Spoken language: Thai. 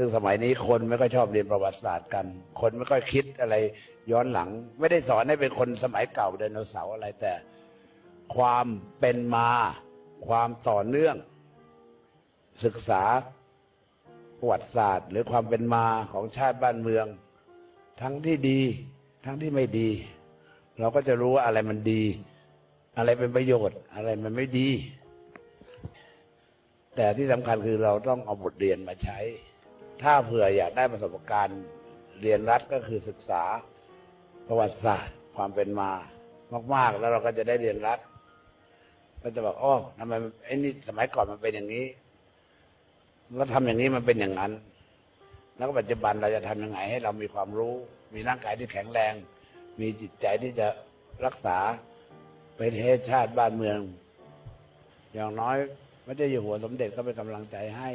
ซึ่งสมัยนี้คนไม่ค่อยชอบเรียนประวัติศาสตร์กัน คนไม่ค่อยคิดอะไรย้อนหลัง ไม่ได้สอนให้เป็นคนสมัยเก่าไดโนเสาร์อะไรแต่ ความเป็นมาความต่อเนื่อง ศึกษาประวัติศาสตร์ หรือความเป็นมาของชาติบ้านเมือง ทั้งที่ดี ทั้งที่ไม่ดี เราก็จะรู้ว่าอะไรมันดี อะไรเป็นประโยชน์ อะไรมันไม่ดี แต่ที่สำคัญคือเราต้องเอาบทเรียนมาใช้ ถ้าเผื่ออยากได้ประสบการณ์เรียนรัฐก็คือศึกษาประวัติศาสตร์ความเป็นมามาก ๆ แล้วเราก็จะได้เรียนรัฐก็จะบอกอ๋อทำไมไอ้นี่สมัยก่อนมันเป็นอย่างนี้ แล้วทำอย่างนี้มันเป็นอย่างนั้น แล้วก็ปัจจุบันเราจะทำยังไงให้เรามีความรู้ มีร่างกายที่แข็งแรง มีจิตใจที่จะรักษาประเทศชาติบ้านเมือง อย่างน้อยพระเจ้าอยู่หัวสมเด็จก็เป็นกำลังใจให้